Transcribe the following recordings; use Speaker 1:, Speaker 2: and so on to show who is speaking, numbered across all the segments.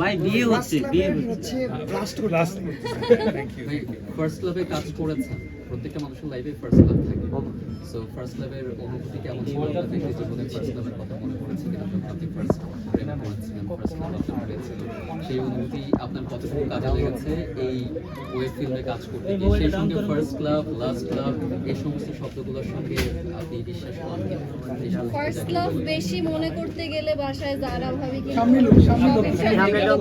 Speaker 1: ভাই বিয়ে হচ্ছে বিয়ে হচ্ছে
Speaker 2: হচ্ছে
Speaker 3: লাস্ট থ্যাংক ইউ
Speaker 4: ফার্স্ট লাভে কাজ করেছেন প্রত্যেকটা মানুষের লাইফে ফার্স্ট লাভ থাকে সো ফার্স্ট লাভের অনুভূতি কেমন ছিল জীবনে ফার্স্ট লাভের কথা মনে পড়েছে কিনা ফার্স্ট সেই অনুভূতি আপনার কতটুকু কাজে লেগেছে? এই ওয়েব ফিল্মে কাজ করতে গিয়ে সেই সঙ্গে ফার্স্ট ক্লাব লাস্ট ক্লাব এই সমস্ত শব্দগুলোর সঙ্গে আপনি বিশ্বাস করেন
Speaker 5: ফার্স্ট ক্লাব বেশি মনে করতে গেলে বাসায় যারা ভাবি কি
Speaker 2: সামনে লোক, সামনে লোক।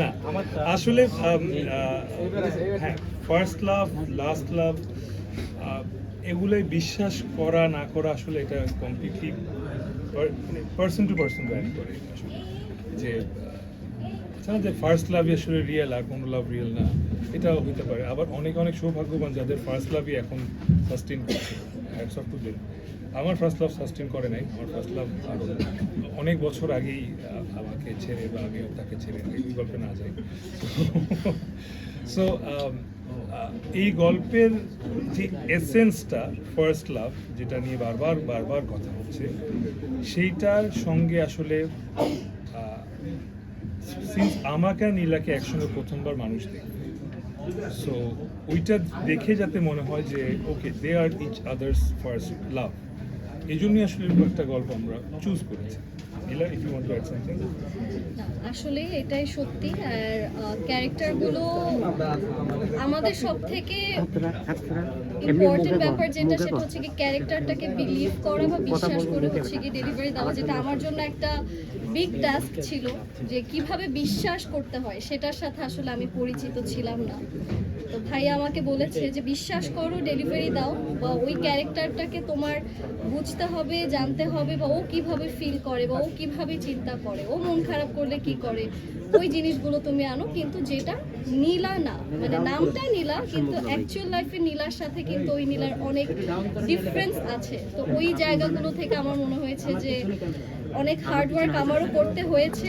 Speaker 3: না, আসলে হ্যাঁ ফার্স্ট লাভ লাস্ট লাভ এগুলোই বিশ্বাস করা, না করা আসলে এটা completely person to person vary করে যে যে ফার্স্ট লাভ আসলে রিয়েল আর কোনো লাভ রিয়েল না, এটাও হতে পারে। আবার অনেক অনেক সৌভাগ্যবান যাদের ফার্স্ট লাভই এখন সাস্টেন করছে হ্যাটস অফ টু দেম আমার ফার্স্ট লাভ সাস্টেন করে নাই। আমার ফার্স্ট লাভ অনেক বছর আগেই আমাকে ছেড়ে বা আমিও তাকে ছেড়ে এই গল্পে না যাই। সো এই গল্পের যে এসেন্সটা ফার্স্ট লাভ যেটা নিয়ে বারবার বারবার কথা হচ্ছে, সেইটার সঙ্গে আসলে সিন্স আমাকে আর নীলাকে একসঙ্গে প্রথমবার মানুষ দেখবে সো ওইটা দেখে যাতে মনে হয় যে ওকে they are each other's first love এই জন্যই আসলে একটা গল্প আমরা চুজ করেছি।
Speaker 5: আসলে এটাই সত্যি, আর ক্যারেক্টারগুলো আমাদের সব থেকে ইম্পর্টেন্ট ব্যাপার যেটা, সেটা হচ্ছে কি ক্যারেক্টারটাকে বিলিভ করা বা বিশ্বাস করে হচ্ছে কি ডেলিভারি দেওয়া, যেটা আমার জন্য একটা বিগ টাস্ক ছিল, যে কীভাবে বিশ্বাস করতে হয়, সেটার সাথে আসলে আমি পরিচিত ছিলাম না। তো ভাই আমাকে বলেছে যে, বিশ্বাস করো ডেলিভারি দাও, বা ওই ক্যারেক্টারটাকে তোমার বুঝতে হবে, জানতে হবে, বা ও কীভাবে ফিল করে, বা ও কীভাবে চিন্তা করে, ও মন খারাপ করলে কি করে, ওই জিনিসগুলো তুমি আনো। কিন্তু যেটা নীলা না মানে নামটা নীলা, কিন্তু অ্যাকচুয়াল লাইফে নীলার সাথে কিন্তু ওই নীলার অনেক ডিফারেন্স আছে। তো ওই জায়গাগুলো থেকে আমার মনে হয়েছে যে, অনেক হার্ডওয়ার্ক আমারও করতে হয়েছে।